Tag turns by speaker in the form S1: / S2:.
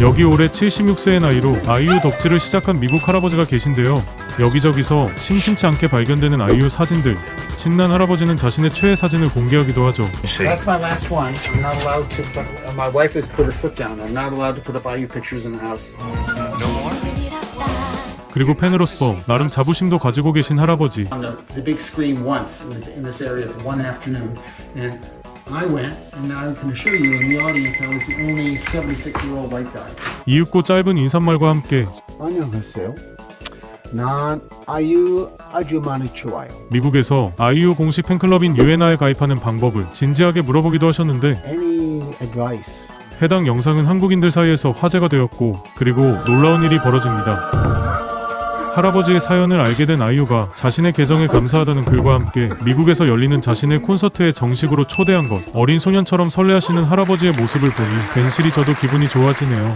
S1: 여기 올해 76세의 나이로 아이유 덕질을 시작한 미국 할아버지가 계신데요. 여기저기서 심심치 않게 발견되는 아이유 사진들. 신난 할아버지는 자신의 최애 사진을 공개하기도 하죠.
S2: That's my last one. I'm not allowed to. Put, uh, my wife has put her foot down. I'm not allowed to put up IU pictures in the house.
S1: 그리고 팬으로서 나름 자부심도 가지고 계신 할아버지.
S2: On the, the big screen once in this area for one afternoon, and I went, and I can assure you, in the audience, I was the only 76-year-old white guy.
S1: 이윽고 짧은 인사말과 함께
S3: 안녕하세요. 난 아유 아주 많이 좋아요.
S1: 미국에서 아이유 공식 팬클럽인 유에나에 가입하는 방법을 진지하게 물어보기도 하셨는데
S3: Any advice?
S1: 해당 영상은 한국인들 사이에서 화제가 되었고 그리고 놀라운 일이 벌어집니다. 할아버지의 사연을 알게 된 아이유가 자신의 계정에 감사하다는 글과 함께 미국에서 열리는 자신의 콘서트에 정식으로 초대한 것 어린 소년처럼 설레하시는 할아버지의 모습을 보니 괜시리 저도 기분이 좋아지네요.